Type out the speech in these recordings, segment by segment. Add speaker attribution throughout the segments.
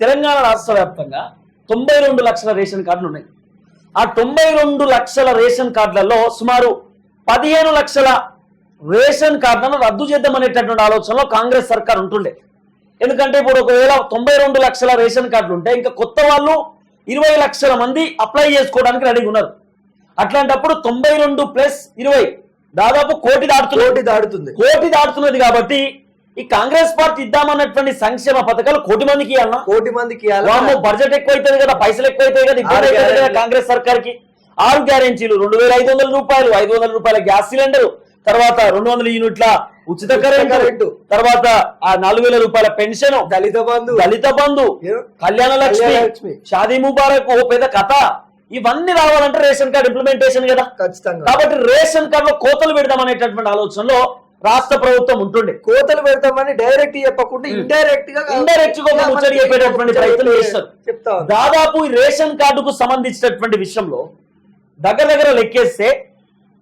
Speaker 1: తెలంగాణ రాష్ట్ర వ్యాప్తంగా తొంభై రెండు లక్షల రేషన్ కార్డులు ఉన్నాయి. ఆ తొంభై రెండు లక్షల రేషన్ కార్డులలో సుమారు పదిహేను లక్షల రేషన్ కార్డులను రద్దు చేద్దామనేటటువంటి ఆలోచనలో కాంగ్రెస్ సర్కార్ ఉంటుండే. ఎందుకంటే ఇప్పుడు ఒకవేళ తొంభై రెండు లక్షల రేషన్ కార్డులు ఉంటే ఇంకా కొత్త వాళ్ళు ఇరవై లక్షల మంది అప్లై చేసుకోవడానికి రెడీగా ఉన్నారు. అట్లాంటప్పుడు తొంభై రెండు ప్లస్ ఇరవై దాదాపు కోటి దాటుతున్నారు
Speaker 2: కోటి దాడుతుంది
Speaker 1: కోటి దాటుతున్నది కాబట్టి ఈ కాంగ్రెస్ పార్టీ ఇద్దామన్నటువంటి సంక్షేమ పథకాలు కోటి మందికి ఇవ్వాలన్నా?
Speaker 2: కోటి మందికి
Speaker 1: బడ్జెట్ ఎక్కువ అవుతుంది కదా పైసలు ఎక్కువ అవుతాయి కదా ఇబ్బంది అవుతుంది కదా. కాంగ్రెస్ సర్కార్కి ఆరు గ్యారెంటీలు రెండు వేల ఐదు వందల రూపాయలు ఐదు వందల రూపాయల గ్యాస్ సిలిండర్ తర్వాత రెండు వందల యూనిట్ల ఉచిత కరెంటు. తర్వాత ఆ నాలుగు వేల రూపాయల పెన్షన్
Speaker 2: దళిత బంధు.
Speaker 1: దళిత బంధు కళ్యాణ లక్ష్మి. షాదీ ముబారక్ ఓ పెద్ద కథ. ఇవన్నీ రావాలంటే రేషన్ కార్డు ఇంప్లిమెంటేషన్ కదా.
Speaker 2: ఖచ్చితంగా.
Speaker 1: కాబట్టి రేషన్ కార్డులో కోతలు పెడదాం అనేటటువంటి ఆలోచనలో రాష్ట్ర ప్రభుత్వం ఉంటుండే.
Speaker 2: కోతలు పెడతామని డైరెక్ట్ చెప్పకుండా
Speaker 1: ఇండైరెక్ట్గా ఇండైరెక్ట్గా ఒక ముచ్చడి చెప్పేటటువంటి ప్రయత్నం చేస్తారు. దాదాపు ఈ రేషన్ కార్డుకు సంబంధించినటువంటి విషయంలో దగ్గర దగ్గర లెక్కేస్తే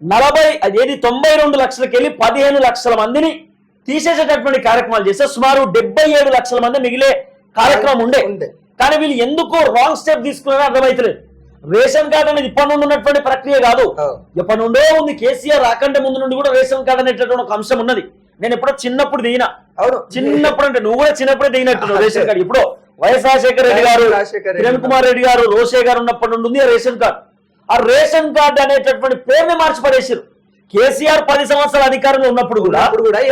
Speaker 1: నలభై అదేది తొంభై రెండు లక్షలకి వెళ్ళి పదిహేను లక్షల మందిని తీసేసేటటువంటి కార్యక్రమాలు చేస్తే సుమారు డెబ్బై ఏడు లక్షల మంది మిగిలే కార్యక్రమం ఉండే.
Speaker 2: ఉండే.
Speaker 1: కానీ వీళ్ళు ఎందుకు రాంగ్ స్టెప్ తీసుకున్నారో అర్థమైతలేదు. రేషన్ కార్డు అనేది ఇప్పటి నుండి ఉన్నటువంటి ప్రక్రియ కాదు. ఎప్పటి నుండో ఉంది. కేసీఆర్ రాకంటే ముందు నుండి కూడా రేషన్ కార్డు అనేటటువంటి ఒక అంశం ఉన్నది. నేను ఎప్పుడో చిన్నప్పుడు దిగిన.
Speaker 2: అవును.
Speaker 1: చిన్నప్పుడు అంటే నువ్వు కూడా చిన్నప్పుడే దిగినట్టు రేషన్ కార్డు. ఇప్పుడు వైఎస్ రాజశేఖర రెడ్డి గారు కిరణ్ కుమార్ రెడ్డి గారు రోషే గారు ఉన్నప్పటి నుండి ఉంది ఆ రేషన్ కార్డు. ఆ రేషన్ కార్డు అనేటటువంటి పేరుని మార్చి పడేసారు కేసీఆర్ పది సంవత్సరాల అధికారంలో ఉన్నప్పుడు కూడా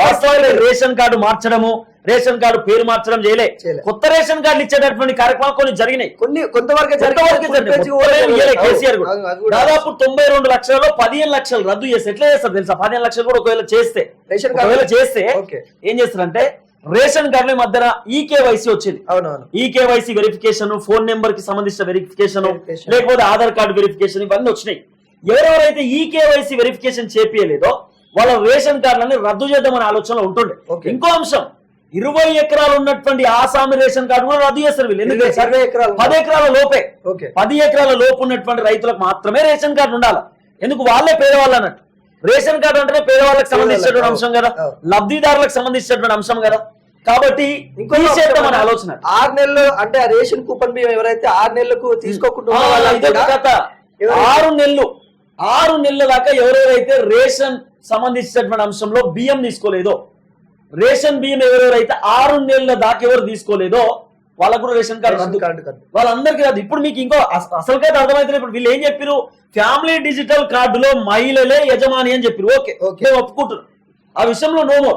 Speaker 1: వాస్తవానికి రేషన్ కార్డు మార్చడము రేషన్ కార్డు పేరు మార్చడం చేయలే. కొత్త రేషన్ కార్డులు ఇచ్చేటటువంటి కార్యక్రమాలు కొన్ని జరిగినాయి.
Speaker 2: కొన్ని కొంతవరకు
Speaker 1: కేసీఆర్ కూడా. దాదాపు తొంభై రెండు లక్షలలో పదిహేను లక్షలు రద్దు చేస్తే ఎట్లా చేస్తారు తెలుసా? పదిహేను లక్షలు కూడా ఒకవేళ చేస్తే.
Speaker 2: రేషన్ కార్డు-
Speaker 1: చేస్తే. ఏం చేస్తారంటే రేషన్ కార్డుల మధ్యన ఈకేవైసీ వచ్చింది.
Speaker 2: అవునవును.
Speaker 1: ఈకేవైసీ వెరిఫికేషన్ ఫోన్ నెంబర్కి సంబంధించిన వెరిఫికేషన్. లేకపోతే ఆధార్ కార్డు వెరిఫికేషన్ ఇవన్నీ వచ్చినాయి. ఎవరెవరైతే ఈకేవైసీ వెరిఫికేషన్ చేపియలేదో వాళ్ళ రేషన్ కార్డులని రద్దు చేద్దామనే ఆలోచనలో ఉంటుండే. ఇంకో అంశం ఇరవై ఎకరాలు ఉన్నటువంటి ఆసామి రేషన్ కార్డు కూడా రద్దు చేస్తారు వీళ్ళు. ఎందుకు
Speaker 2: ఇరవై-
Speaker 1: తెలుసా?
Speaker 2: ఇరవై ఎకరాలు.
Speaker 1: పది ఎకరాల లోపే.
Speaker 2: ఓకే.
Speaker 1: పది ఎకరాల లోపు ఉన్నటువంటి రైతులకు మాత్రమే రేషన్ కార్డు ఉండాలి. ఎందుకు? వాళ్ళే పేదవాళ్ళు అన్నట్టు. రేషన్ కార్డు అంటేనే పేదవాళ్ళకి సంబంధించినటువంటి అంశం కదా. లబ్ధిదారులకు సంబంధించినటువంటి అంశం కదా. కాబట్టి
Speaker 2: ఇంకో
Speaker 1: ఆలోచన.
Speaker 2: ఆరు నెలలు అంటే ఆ రేషన్ కూపన్ బియ్యం ఎవరైతే ఆరు నెలలకు తీసుకోకుండా
Speaker 1: ఆరు నెలలు. ఆరు నెలల దాకా ఎవరెవరైతే రేషన్ సంబంధించినటువంటి అంశంలో బియ్యం తీసుకోలేదో రేషన్ బియ్యం ఎవరెవరైతే ఆరు నెలల దాకా ఎవరు తీసుకోలేదో వాళ్ళకు కూడా రేషన్ కార్డు రద్దు.
Speaker 2: కార్డు కాదు.
Speaker 1: వాళ్ళందరికీ రాదు ఇప్పుడు మీకు ఇంకో అస- అసలుకైతే అర్థమైతే ఇప్పుడు వీళ్ళు ఏం చెప్పారు ఫ్యామిలీ డిజిటల్ కార్డులో మహిళలే యజమాని అని చెప్పారు ఓకే
Speaker 2: ఓకే.
Speaker 1: మేము ఒప్పుకుంటున్నాం. ఆ విషయంలో నోమో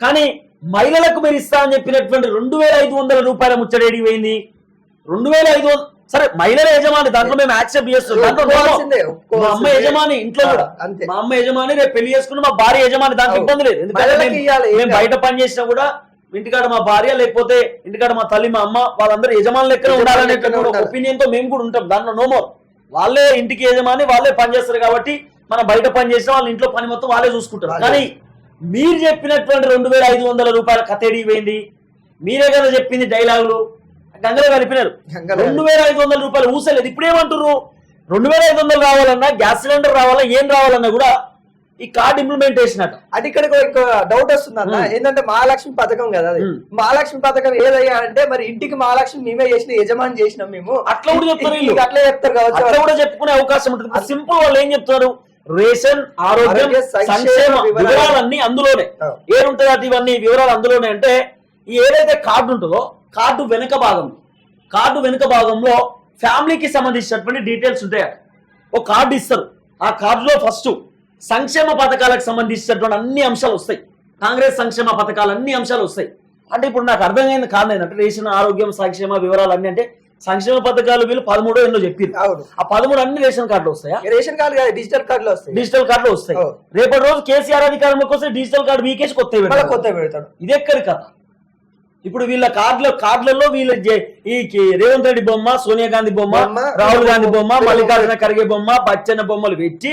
Speaker 1: కానీ మహిళలకు మీరు ఇస్తా అని చెప్పినటువంటి రెండు వేల ఐదు వందల రూపాయల ముచ్చడేడి పోయింది? రెండు వేల ఐదు వందల సరే మహిళల యజమాని దాంట్లో మేము యాక్సెప్ట్ చేస్తున్నాం దాంట్లో మా అమ్మ. యజమాని ఇంట్లో కూడా. మా అమ్మ యజమాని రేపు పెళ్ళి చేసుకున్న మా భార్య యజమాని దాంట్లో. ఇబ్బంది లేదు ఎందుకంటే మేము-. బయట పని చేసినా కూడా ఇంటికాడ మా భార్య లేకపోతే ఇంటికాడ మా తల్లి మా అమ్మ వాళ్ళందరూ యజమానులు లెక్కనే
Speaker 2: యజమానులు
Speaker 1: ఉండాలనే. ఒపీనియన్తో మేము కూడా ఉంటాం దాంట్లో నోమో వాళ్ళే ఇంటికి యజమాని వాళ్ళే పని చేస్తారు కాబట్టి మనం బయట పని చేసినా వాళ్ళ ఇంట్లో పని మొత్తం వాళ్ళే చూసుకుంటారు. కానీ మీరు చెప్పినటువంటి రెండు వేల ఐదు వందల రూపాయల కథేడి పోయింది మీరే కదా చెప్పింది డైలాగులు గంగలో కలిపినారు రెండు వేల ఐదు వందల రూపాయలు ఊసలేదు. ఇప్పుడు ఏమంటారు రెండు వేల ఐదు వందలు రావాలన్నా గ్యాస్ సిలిండర్ రావాలా ఏం రావాలన్నా కూడా ఈ కార్డ్ ఇంప్లిమెంటేషన్ అట
Speaker 2: అంటే ఇక్కడ ఒక డౌట్ వస్తుంది అన్న. ఏంటంటే మహాలక్ష్మి పథకం కదా అది. మహాలక్ష్మి పథకం ఏదయ్యా అంటే మరి ఇంటికి మహాలక్ష్మి మేమే చేసిన యజమాని చేసినాం మేము.
Speaker 1: అట్లా కూడా చెప్తారు
Speaker 2: అట్లా చెప్తారు కావచ్చు.
Speaker 1: అట్లా కూడా చెప్పుకునే అవకాశం ఉంటుంది. సింపుల్ వాళ్ళు ఏం చెప్తారు? రేషన్ ఆరోగ్యం
Speaker 2: సంక్షేమ
Speaker 1: సంక్షేమ
Speaker 2: వివరాలు.
Speaker 1: వివరాలన్నీ అందులోనే. ఏముంటుంది అది ఇవన్నీ వివరాలు అందులోనే అంటే ఏదైతే కార్డు ఉంటుందో కార్డు వెనుక భాగం. కార్డు వెనుక భాగంలో ఫ్యామిలీకి సంబంధించినటువంటి డీటెయిల్స్ ఉంటాయి ఒక కార్డు ఇస్తారు. ఆ కార్డులో ఫస్ట్ సంక్షేమ పథకాలకు సంబంధించినటువంటి అన్ని అంశాలు వస్తాయి. కాంగ్రెస్ సంక్షేమ పథకాలు అన్ని అంశాలు వస్తాయి. అంటే ఇప్పుడు నాకు అర్థమైంది కారణం ఏంటంటే రేషన్ ఆరోగ్యం సంక్షేమ వివరాలు అన్ని అంటే సంక్షేమ పథకాలు వీళ్ళు పదమూడో ఎన్నో
Speaker 2: అవును.
Speaker 1: ఆ పదమూడు అన్ని రేషన్ కార్డులు వస్తాయా?
Speaker 2: రేషన్ కార్డు కాదు డిజిటల్ కార్డులు వస్తాయి.
Speaker 1: డిజిటల్ కార్డులు వస్తాయి. రేపటి రోజు కేసీఆర్ అధికారంలోకి వస్తే డిజిటల్ కార్డు వీకేసి కొత్త
Speaker 2: కొత్త పెడతాడు.
Speaker 1: ఇది ఎక్కడి కథ? ఇప్పుడు వీళ్ళ కార్డుల కార్డులలో వీళ్ళ ఈ రేవంత్ రెడ్డి బొమ్మ సోనియా గాంధీ బొమ్మ రాహుల్ గాంధీ బొమ్మ మల్లికార్జున ఖర్గే బొమ్మ బచ్చన్న బొమ్మలు పెట్టి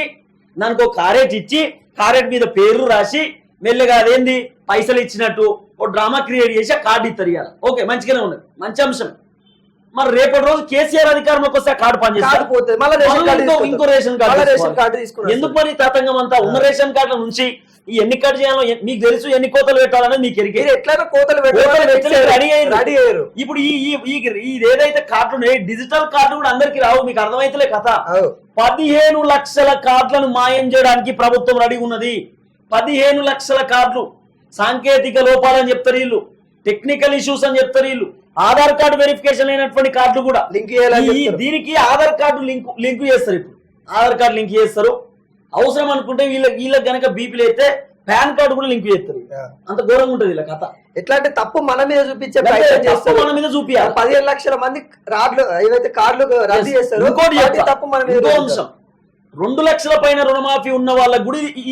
Speaker 1: దానికి ఒక కారేట్ ఇచ్చి కారేట్ మీద పేర్లు రాసి మెల్లగా అదేంది? పైసలు ఇచ్చినట్టు ఓ డ్రామా క్రియేట్ చేసి ఆ కార్డు ఇస్తారు ఇవాళ ఓకే మంచిగానే ఉన్నది. మంచి అంశం. మరి రేపటి రోజు కేసీఆర్ అధికారంలోకి వస్తే ఆ కార్డు
Speaker 2: కార్డు
Speaker 1: పనిచేస్తారు
Speaker 2: కార్డు
Speaker 1: ఇంకో రేషన్ కార్డు.
Speaker 2: కార్డు
Speaker 1: ఎందుకు మరి తతంగం అంతా? ఉన్న రేషన్ కార్డుల నుంచి ఈ ఎన్ని కట్ చేయాలో మీకు తెలుసు ఎన్ని కోతలు పెట్టాలని మీకు ఎరిగే
Speaker 2: మీరు ఎట్లైనా కోతలు
Speaker 1: రెడీ.
Speaker 2: రెడీ అయ్యారు.
Speaker 1: ఇప్పుడు ఈ ఇది ఏదైతే కార్డు ఉన్నాయో డిజిటల్ కార్డు కూడా అందరికి రావు మీకు అర్థమైతలే కథ. పదిహేను లక్షల కార్డులను మాయం చేయడానికి ప్రభుత్వం రెడీ ఉన్నది. పదిహేను లక్షల కార్డులు. సాంకేతిక లోపాలని చెప్తారు వీళ్ళు. టెక్నికల్ ఇష్యూస్ అని చెప్తారు వీళ్ళు. ఆధార్ కార్డు వెరిఫికేషన్ అయినటువంటి కార్డులు కూడా.
Speaker 2: లింక్.
Speaker 1: దీనికి ఆధార్ కార్డు లింక్ లింక్ చేస్తారు ఇప్పుడు. ఆధార్ కార్డు లింక్ చేస్తారు. అవసరం అనుకుంటే వీళ్ళ వీళ్ళకి గనక బీపీలు అయితే పాన్ కార్డు కూడా లింక్ చేస్తారు. అంత ఘోరంగా ఉంటుంది వీళ్ళ కథ.
Speaker 2: ఎట్లా అంటే తప్పు మన మీద చూపించే
Speaker 1: తప్పు మన మీద చూపియాలి.
Speaker 2: పదిహేను లక్షల మంది కార్డులు ఏవైతే కార్డులు రద్దు చేస్తారు
Speaker 1: ఇంకోటి.
Speaker 2: తప్పు మన మీద.
Speaker 1: అంశం. రెండు లక్షల పైన రుణమాఫీ ఉన్న వాళ్ళకు కూడా ఇది-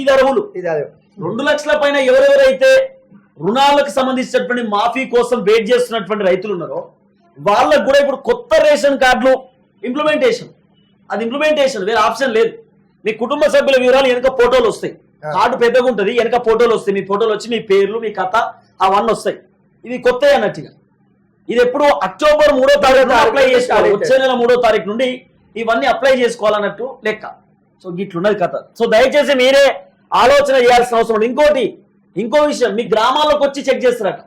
Speaker 2: అదే.
Speaker 1: రెండు లక్షల పైన ఎవరెవరైతే రుణాలకు సంబంధించినటువంటి మాఫీ కోసం వెయిట్ చేస్తున్నటువంటి రైతులు ఉన్నారో వాళ్ళకు కూడా ఇప్పుడు కొత్త రేషన్ కార్డులు ఇంప్లిమెంటేషన్ అది ఇంప్లిమెంటేషన్ వేరే ఆప్షన్ లేదు. మీ కుటుంబ సభ్యుల వివరాలు వెనక ఫోటోలు వస్తాయి. కార్డు పెద్దగా ఉంటుంది వెనక ఫోటోలు వస్తాయి. మీ ఫోటోలు వచ్చి మీ పేర్లు మీ కథ అవన్నీ వస్తాయి. ఇవి కొత్త అన్నట్టుగా. ఇది ఎప్పుడు అక్టోబర్ మూడో తారీఖు అప్లై చేసుకోవాలి వచ్చే నెల మూడో తారీఖు నుండి ఇవన్నీ అప్లై చేసుకోవాలన్నట్టు లెక్క. సో గిట్లున్నది కథ. సో దయచేసి మీరే ఆలోచన చేయాల్సిన అవసరం ఇంకోటి ఇంకో విషయం మీ గ్రామాలకు వచ్చి చెక్ చేస్తారట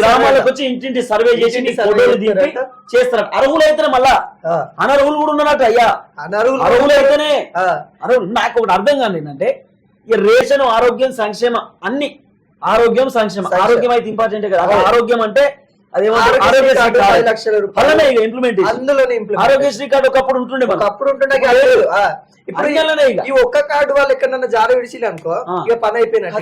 Speaker 1: గ్రామాలకు వచ్చి ఇంటింటి సర్వే చేసి ఫోటోలు దింపి
Speaker 2: చేస్తారట.
Speaker 1: అర్హులైతే మళ్ళా. అనర్హులు కూడా ఉన్నట్టు అయ్యా. అర్హులు నాకు ఒకటి అర్థం కాదు ఏంటంటే ఈ రేషన్ ఆరోగ్యం సంక్షేమ అన్ని ఆరోగ్యం సంక్షేమ. ఆరోగ్యం అయితే ఇంపార్టెంట్ కదా. ఆరోగ్యం అంటే అదేమంటారు
Speaker 2: ఆరోగ్యశ్రీ
Speaker 1: ఆరోగ్యశ్రీ
Speaker 2: కార్డు.
Speaker 1: ఆరోగ్యశ్రీ ఒకప్పుడు ఉంటుండే.
Speaker 2: ఒకప్పుడు ఉంటుండే
Speaker 1: ఇప్పుడు
Speaker 2: ఈ- ఒక్క కార్డు వాళ్ళు ఎక్కడన్నా జార విడిచిలే అనుకో. ఇక పని అయిపోయినట్టు.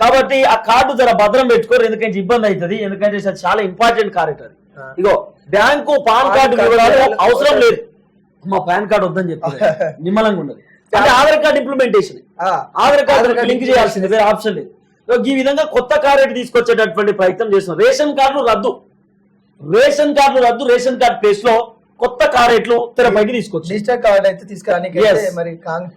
Speaker 1: కాబట్టి ఆ కార్డు జర భద్రం పెట్టుకోరు ఎందుకంటే ఇబ్బంది అవుతుంది. ఎందుకంటే చాలా ఇంపార్టెంట్ కార్డు అది. ఇగో బ్యాంకు పాన్ కార్డు
Speaker 2: కార్డు
Speaker 1: వివరాలు అవసరం లేదు. మా పాన్ కార్డు వద్దని చెప్పి నిమ్మలంగా ఉన్నది. అంటే Aadhaar card implementation. Aadhaar card
Speaker 2: card
Speaker 1: link చేయాల్సింది. వేరే ఆప్షన్ లేదు. ఈ విధంగా కొత్త కార్డు తీసుకొచ్చేటటువంటి ప్రయత్నం చేస్తున్నాం. రేషన్ కార్డులు రద్దు. రేషన్ కార్డులు రద్దు. రేషన్ కార్డు ప్లేస్లో కొత్త కారెట్లు తెరపైకి తీసుకొచ్చి
Speaker 2: డిజిటల్ కార్డు అయితే తీసుకురానికి. మరి